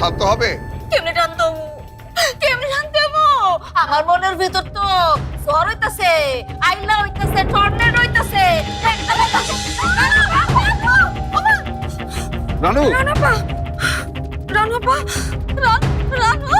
শান্ত হবে? কেমনে জানতো কেমনে আমার মনের ভিতর তো ঝড় হইতাছে আইলা হইতাছে টর্নেডো হইতাছে রানু! রানাপা! রানাপা! রান রানা!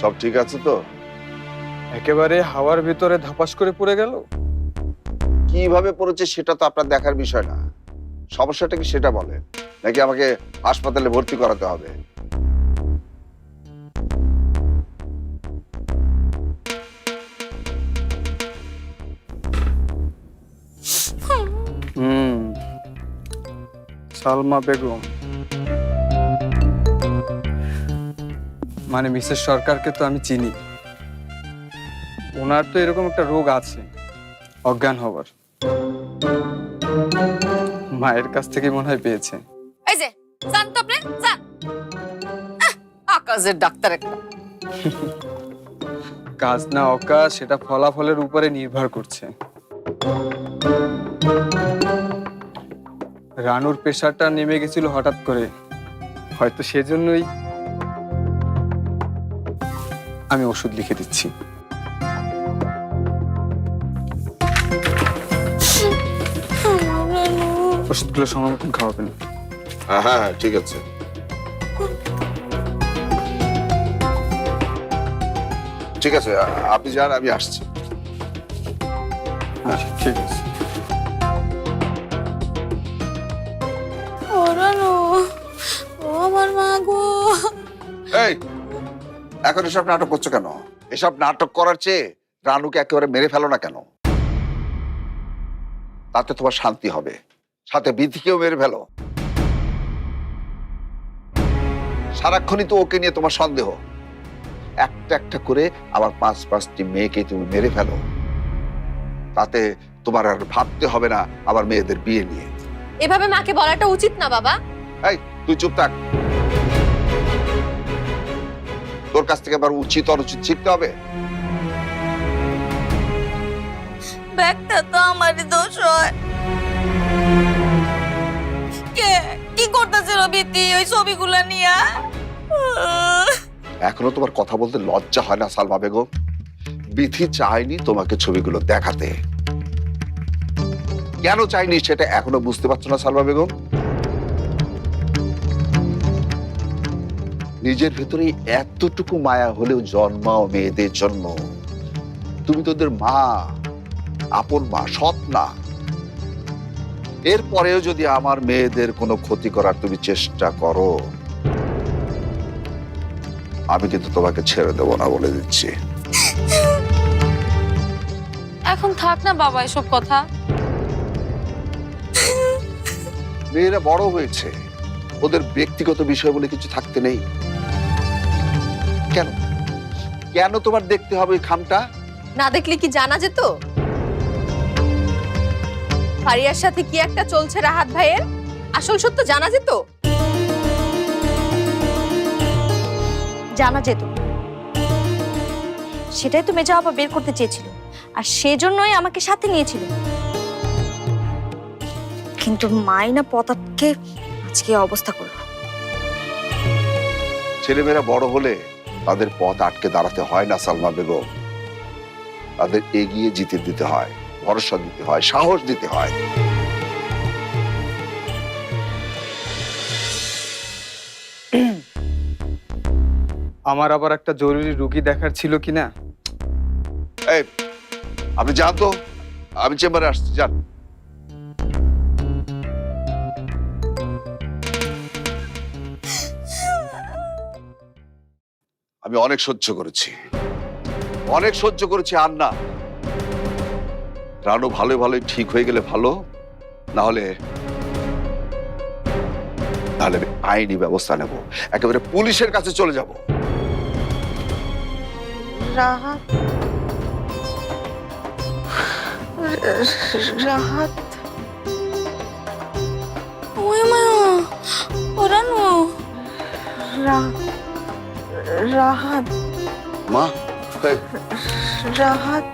সব ঠিক আছে তো? একেবারে হাওয়ার ভিতরে ধাপাস করে পড়ে গেল? কীভাবে পড়েছে সেটা তো আপনার দেখার বিষয় না। সমস্যাটা কি সেটা বলে নাকি আমাকে হাসপাতালে ভর্তি করাতে হবে? হুম। সালমা বেগম। মানে মিসেস সরকারকে তো আমি চিনি। ওনার তো এরকম একটা রোগ আছে অজ্ঞান হবার মায়ের কাছ থেকে মনে হয় পেয়েছে। এই যে জান তো আপনি জান আকাশের ডাক্তার একটা। কাজ না অকাজ সেটা ফলাফলের উপরে নির্ভর করছে। রানুর প্রেশারটা নেমে গেছিল হঠাৎ করে। হয়তো সেজন্যই আমি ওষুধ লিখে দিচ্ছি। ওষুধগুলো সময় মতন খাওয়াবেন। হ্যাঁ হ্যাঁ হ্যাঁ, ঠিক আছে। ঠিক আছে আপনি যান আমি আসছি। হ্যাঁ ঠিক আছে। ও আমার মা গো। এই এখন এসব নাটক করছ কেন? এসব নাটক করার চেয়ে রানুকে একেবারে মেরে ফেলো না কেন? তাতে তোমার শান্তি হবে। সাথে বিধিকেও মেরে ফেলো। সারাক্ষণই তো ওকে নিয়ে তোমার সন্দেহ। একটা একটা করে আবার পাঁচ পাঁচটি মেয়েকে তুমি মেরে ফেলো। তাতে তোমার আর ভাবতে হবে না আবার মেয়েদের বিয়ে নিয়ে। এভাবে মাকে বলাটা উচিত না বাবা। এই তুই চুপ থাক। তোর কাছ থেকে আবার উচিত অনুচিত শিখতে হবে? ব্যাগটা তো আমারই দোষ হয়। কে? কি করতেছিল বিতি ওই ছবিগুলো নিয়ে? এখনও তোমার কথা বলতে লজ্জা হয় না সালমা বেগম? বিধি চায়নি তোমাকে ছবিগুলো দেখাতে। কেন চাইনি সেটা এখনও বুঝতে পারছ না সালমা বেগম? নিজের ভেতরে এতটুকু মায়া হলেও জন্মাও মেয়েদের জন্ম। তুমি তোদের মা আপন মা সৎ না এরপরেও যদি আমার মেয়েদের কোনো ক্ষতি করার তুমি চেষ্টা করো আমি কিন্তু তোমাকে ছেড়ে দেবো না বলে দিচ্ছি। এখন থাক না বাবা এসব কথা। মেয়েরা বড় হয়েছে। ওদের ব্যক্তিগত বিষয় বলে কিছু থাকতে নেই। কেন? কেন তোমার দেখতে হবে ওই খামটা? না দেখলে কি জানা যেত? ফারিয়ার সাথে কি একটা চলছে রাহাত ভাইয়ের? আসল সত্য জানা যেত? জানা যেত। সেটাই তো মেজা বাবা বের করতে চেয়েছিল। আর সেজন্যই আমাকে সাথে নিয়েছিল। কিন্তু মাইনা পতাতকে আজকে অবস্থা করল। ছেলেমেয়েরা বড় হলে তাদের পথ আটকে দাঁড়াতে হয় না সালমা বেগম। তাদের এগিয়ে জিতে দিতে হয় ভরসা দিতে হয় সাহস দিতে হয়। আমার আবার একটা জরুরি রুগী দেখার ছিল কিনা? এই আপনি যান তো। আমি চেম্বারে আসছি যান। আমি অনেক সহ্য করেছি। অনেক সহ্য করেছি, আর না। রানু ভালো ভালোই ঠিক হয়ে গেলে ভালো, না হলে তাহলে আমি আইনি ব্যবস্থা নেব। একেবারে পুলিশের কাছে চলে যাব। রাহাত। রাহাত। ওই মা ওরানো রা- রাহাত। মা রাহাত।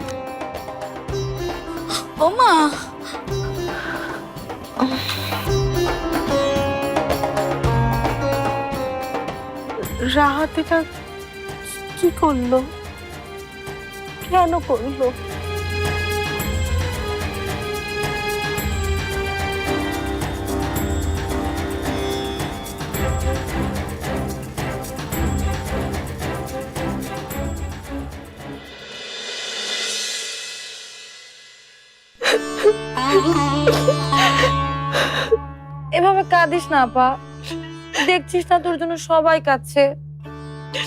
ও মা। রাহাত এটা কি করল? কেন করল? এভাবে কাঁদিস না আপা। দেখছিস না তোর জন্য সবাই কাঁদছে?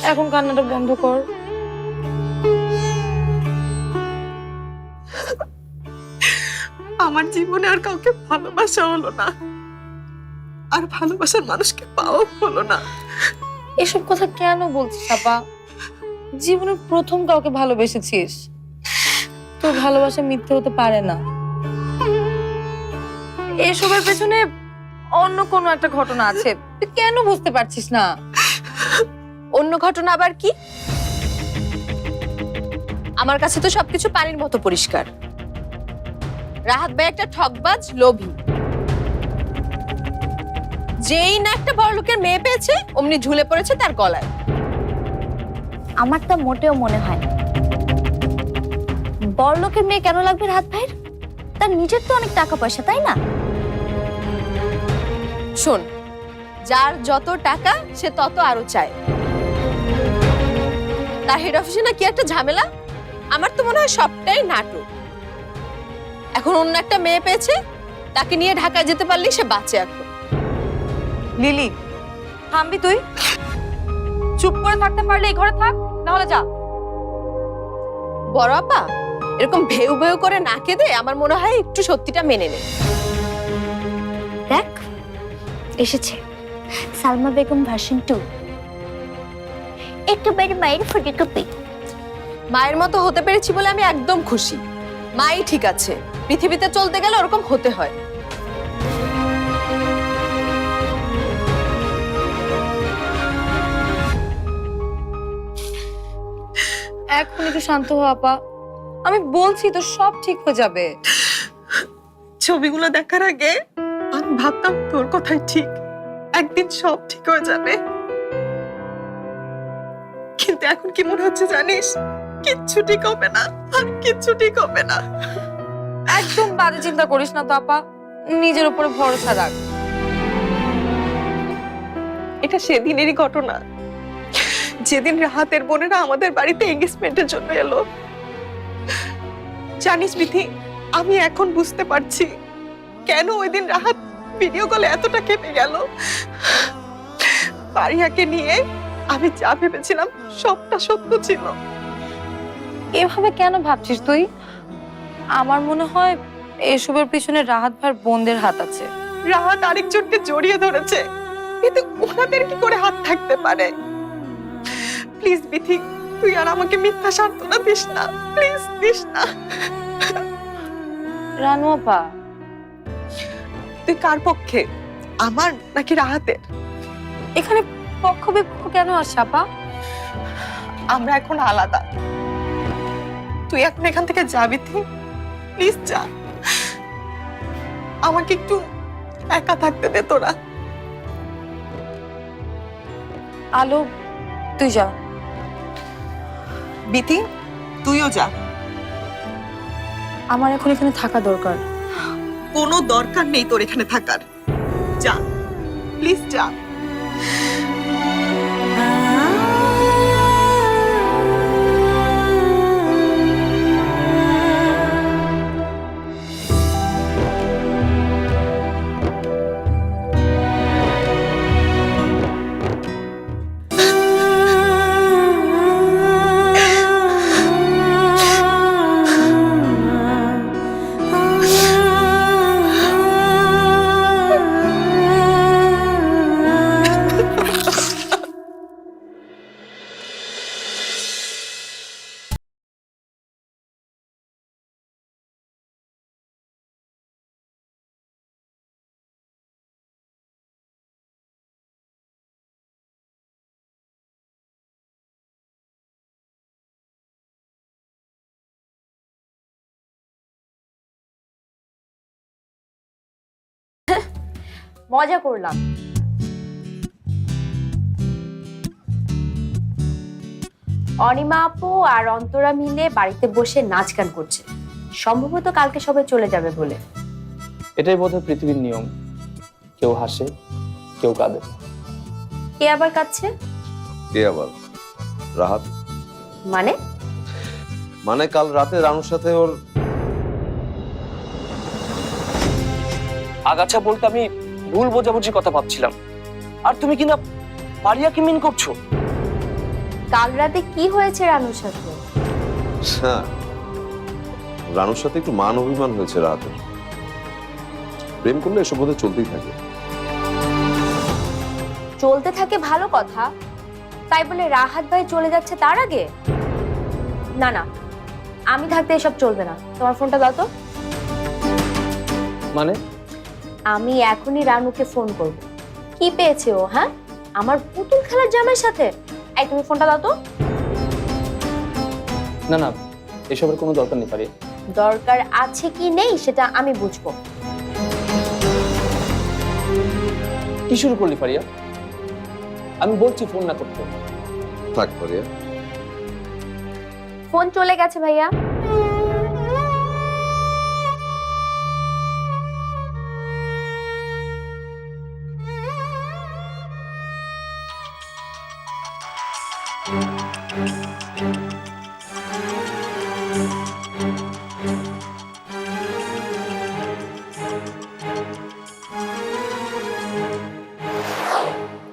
এখন কান্নাটা বন্ধ কর। আমার জীবনে আর কাউকে ভালোবাসা হলো না। আর ভালোবাসার মানুষকে পাওয়া হলো না। এসব কথা কেন বলছিস আপা? জীবনের প্রথম কাউকে ভালোবেসেছিস। তোর ভালোবাসা মিথ্যে হতে পারে না। এসবের পেছনে অন্য কোনো একটা ঘটনা আছে। তুই কেন বুঝতে পারছিস না? অন্য ঘটনা আবার কি? আমার কাছে তো সবকিছু পানির মতো পরিষ্কার। রাহাত ভাই একটা ঠকবাজ লোভী। যেই না একটা বড় লোকের মেয়ে পেয়েছে, অমনি ঝুলে পড়েছে তার গলায়। আমারটা মোটেও মনে হয় না। বড় লোকের মেয়ে কেন লাগবে রাত ভাইয়ের? তার নিজের তো অনেক টাকা পয়সা, তাই না? শোন যার যত টাকা সে তত আরও চায়। তার হেড অফিসে না কি একটা ঝামেলা? আমার তো মনে হয় সবটাই নাটক। এখন অন্য একটা মেয়ে পেয়েছে তাকে নিয়ে ঢাকায় যেতে পারলেই সে বাঁচে এখন। লিলি থামবি তুই? চুপ করে থাকতে পারলে এই ঘরে থাক নাহলে যা। বড় আপা এরকম ভেউ ভেউ করে না কেঁদে আমার মনে হয় একটু সত্যিটা মেনে নে। দেখ এসেছে। Salma Begum version two. একেবারে মায়ের ফুটে কপি মায়ের মতো হতে পেরেছি বলে আমি একদম খুশি। মাই ঠিক আছে। পৃথিবীতে চলতে গেলে ওরকম হতে হয়। এখন একটু শান্ত হ আপা। আমি বলছি তো সব ঠিক হয়ে যাবে। ছবিগুলো দেখার আগে আমি ভাবতাম তোর কথাই ঠিক। একদিন সব ঠিক হয়ে যাবে। কিন্তু এখন কি মনে হচ্ছে জানিস? কিচ্ছু ঠিক হবে না আর কিচ্ছু ঠিক হবে না। একদম বাজে চিন্তা করিস না তো আপা। নিজের উপরে ভরসা রাখ। এটা সেদিনেরই ঘটনা। যেদিন রাহাতের বোনেরা আমাদের বাড়িতে এঙ্গেজমেন্টের জন্য এলো। জানিস বিধি আমি এখন বুঝতে পারছি। কেন ওই দিন রাহাত ভিডিও কলে এতটা কেঁপে গেল? পারিয়াকে নিয়ে আমি যা ভেবেছিলাম সবটা সত্য ছিল। এভাবে কেন ভাবছিস তুই? আমার মনে হয় এসবের পিছনে রাহাত ভার বোনদের হাত আছে। রাহাত আরেকজনকে জড়িয়ে ধরেছে। কিন্তু ওনাদের কি করে হাত থাকতে পারে? প্লিজ বিথি তুই আর আমাকে মিথ্যা সান্ত্বনা দিস না। প্লিজ দিস না। রানু আপা তুই কার পক্ষে? আমার নাকি রাহাতের? এখানে পক্ষ বিপক্ষ কেন আসছে আপা? আমরা এখন আলাদা। তুই এখন এখান থেকে যাবি তুই? প্লিজ যা। আমাকে একটু একা থাকতে দে তোরা। আলো তুই যা। বিতি তুইও যা। আমার এখন এখানে থাকা দরকার। কোনো দরকার নেই তোর এখানে থাকার। যা প্লিজ যা। মজা করলাম। অনিমা আপু আর অন্তরা মিলে বাড়িতে বসে নাচ গান করছে। সম্ভবত কালকে সবাই চলে যাবে বলে। এটাই বোধহয় পৃথিবীর নিয়ম। কেউ হাসে কেউ কাঁদে। কে আবার কাচ্ছে কে আবার? রাহাত? মানে? মানে কাল রাতে রানুর সাথে ওর আগাছা বলতে আমি ভুল বোঝাবুঝি কথা ভাবছিলাম। আর তুমি কিনা পারিয়াকে মিন করছ? কাল রাতে কি হয়েছে রানুর সাথে? হ্যাঁ রানুর সাথে একটু মান অভিমান হয়েছে রাহাতের প্রেম করলে এসব বোধহয় চলতেই থাকে। চলতে থাকে ভালো কথা তাই বলে রাহাত ভাই চলে যাচ্ছে তার আগে? না না আমি থাকতে এসব চলবে না। তোমার ফোনটা দাও তো। মানে? আমি এখনই রানুকে ফোন করব। কি পেয়েছে ও হ্যাঁ? আমার পুতুল খেলার জামাইয়ের সাথে? এই তুমি ফোনটা দাও তো। না না এসবের কোনো দরকার নেই পারিয়া দরকার আছে কি নেই সেটা আমি বুঝব। কি শুরু করলি পারিয়া? আমি বলছি ফোন না করতে। থাক পারিয়া। ফোন চলে গেছে ভাইয়া।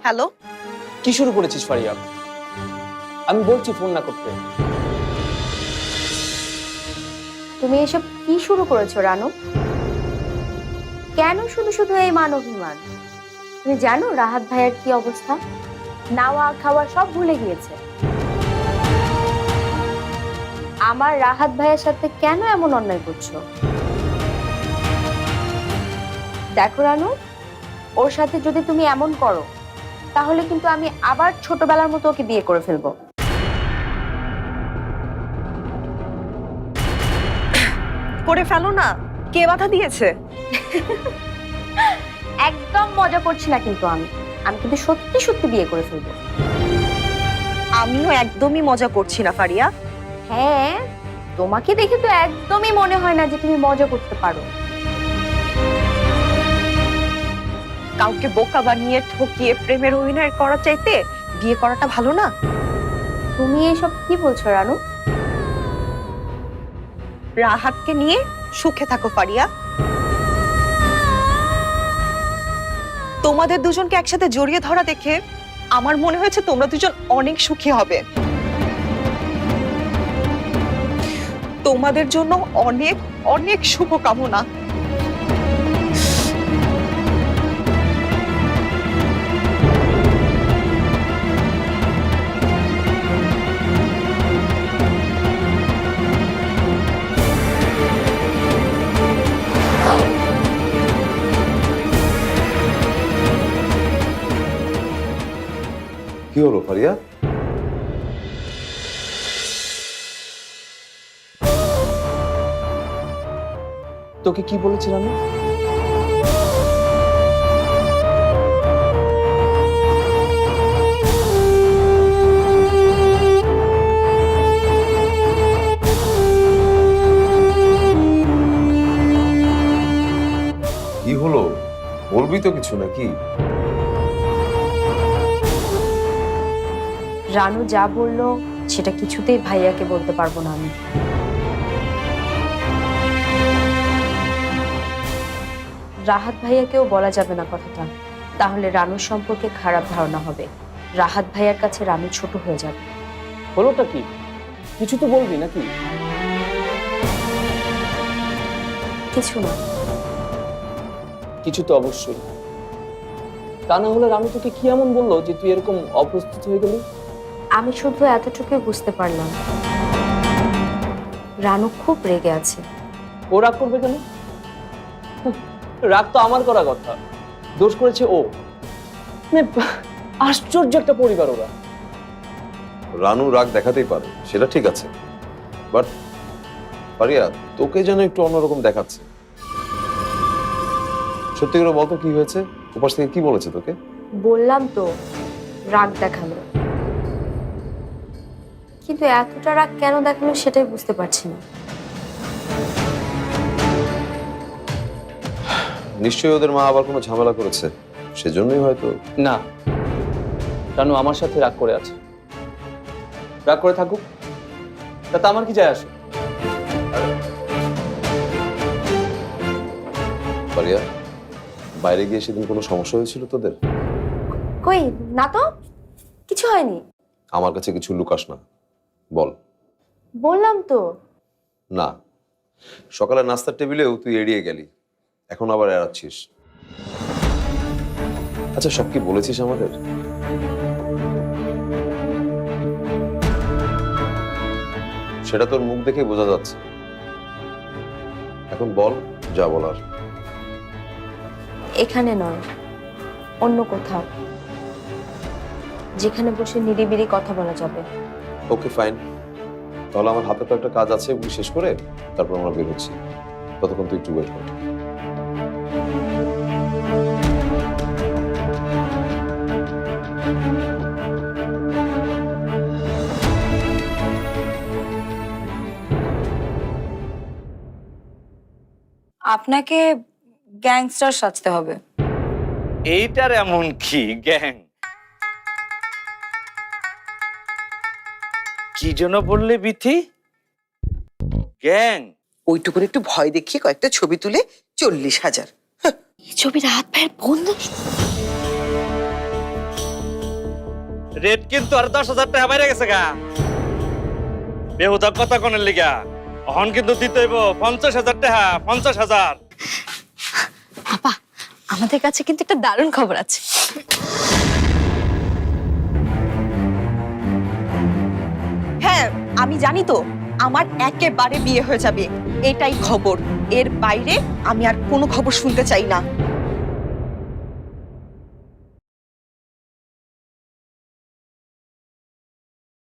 হ্যালো? কি শুরু করেছিস পারিয়া আমি বলছি ফোন না করতে। তুমি এসব কি শুরু করেছ রানু? কেন শুধু শুধু এই মান অভিমান তুমি জানো রাহাত ভাইয়ের কি অবস্থা? নাওয়া খাওয়া সব ভুলে গিয়েছে। আমার রাহাত ভাইয়ের সাথে কেন এমন অন্যায় করছ? দেখো রানু ওর সাথে যদি তুমি এমন করো তাহলে কিন্তু আমি আবার ছোটবেলার মতো ওকে বিয়ে করে ফেলব। করে ফেলো না কে বাধা দিয়েছে? একদম মজা করছি না কিন্তু আমি। আমি কিন্তু সত্যি সত্যি বিয়ে করে ফেলব। আমিও একদমই মজা করছি না ফারিয়া। হ্যাঁ তোমাকে দেখে তো একদমই মনে হয় না যে তুমি মজা করতে পারো। কাউকে বোকা বানিয়ে ঠকিয়ে প্রেমের অভিনয় করার চাইতে বিয়ে করাটা ভালো না? তুমি এসব কি বলছো রানু? রাহাতকে নিয়ে সুখে থাকো ফারিয়া। তোমাদের দুজনকে একসাথে জড়িয়ে ধরা দেখে আমার মনে হয়েছে তোমরা দুজন অনেক সুখী হবে। তোমাদের জন্য অনেক অনেক শুভকামনা। কি হলো পারিয়া তোকে কি বলেছিলাম? আমি কি হলো? বলবি তো কিছু নাকি? রানু যা বলল সেটা কিছুতেই ভাইয়াকে বলতে পারব না আমি। রাহাত ভাইয়াকেও বলা যাবে না কথাটা। তাহলে রানুর সম্পর্কে খারাপ ধারণা হবে। রাহাত ভাইয়ার কাছে রানু ছোট হয়ে যাবে। হলোটা কি? কিছু তো বলবি নাকি? কিছু না। কিছু তো অবশ্যই। তা না হলে রানু তোকে কি এমন বলল যে তুই এরকম অপ্রস্তুত হয়ে গেলি? আমি শুধু এতটুকুই বুঝতে পারলাম। রানু খুব রেগে আছে। ও রাগ করবে কেন? রাগ তো আমার করা কথা। দোষ করেছে ও। মানে আশ্চর্য একটা পরিবার ওরা। রানু রাগ দেখাতেই পারে সেটা ঠিক আছে। বাট পারিয়া তোকে যেন একটু অন্যরকম দেখাচ্ছে। সত্যি করে বলতো কি হয়েছে? উপাস থেকে কি বলেছে তোকে? বললাম তো রাগ দেখাল। কিন্তু এতটা রাগ কেন দেখাল সেটাই বুঝতে পারছি না। নিশ্চয়ই ওদের মা আবার কোনো ঝামেলা করেছে? সেজন্যই হয়তো। না। রানু আমার সাথে রাগ করে আছে। রাগ করে থাকুক। তাতে আমার কি যায় আসে? পারিয়া বাইরে গিয়ে সেদিন কোনো সমস্যা হয়েছিল তোদের? কই না তো? কিছু হয়নি। আমার কাছে কিছু লুকাস না। বল। বললাম তো। না। সকালে নাস্তার টেবিলেও তুই এড়িয়ে গেলি। এখন আবার এড়াচ্ছিস। আচ্ছা সব কি বলেছিস আমাদের? সেটা তোর মুখ দেখে বোঝা যাচ্ছে। এখন বল যা বলার। এখানে নয় অন্য কোথাও। যেখানে বসে নিরিবিলি কথা বলা যাবে। Okay fine. তাহলে আমার হাতে তো একটা কাজ আছে শেষ করে তারপর আমরা বেরোচ্ছি। ততক্ষণ তুই একটু ওয়েট কর। আপনাকে গ্যাংস্টার সাজতে হবে। এইটার এমন কি গ্যাং? কি জন্য বললে বিথি? গ্যাং? ওইটুকুর একটু ভয় দেখিয়ে কয়েকটা ছবি তুলে চল্লিশ হাজার। ছবির হাত পায়ের বন্ধ। রেট কিন্তু আর দশ হাজার টাকা বাইরে গেছে গা। বেহুদা কথা কোনের লিগা। অহন কিন্তু দিতে হইব পঞ্চাশ হাজার টাকা পঞ্চাশ হাজার। আপা আমাদের কাছে কিন্তু একটা দারুণ খবর আছে। হ্যাঁ আমি জানি তো আমার একেবারে বিয়ে হয়ে যাবে। এটাই খবর। এর বাইরে আমি আর কোনো খবর শুনতে চাই না।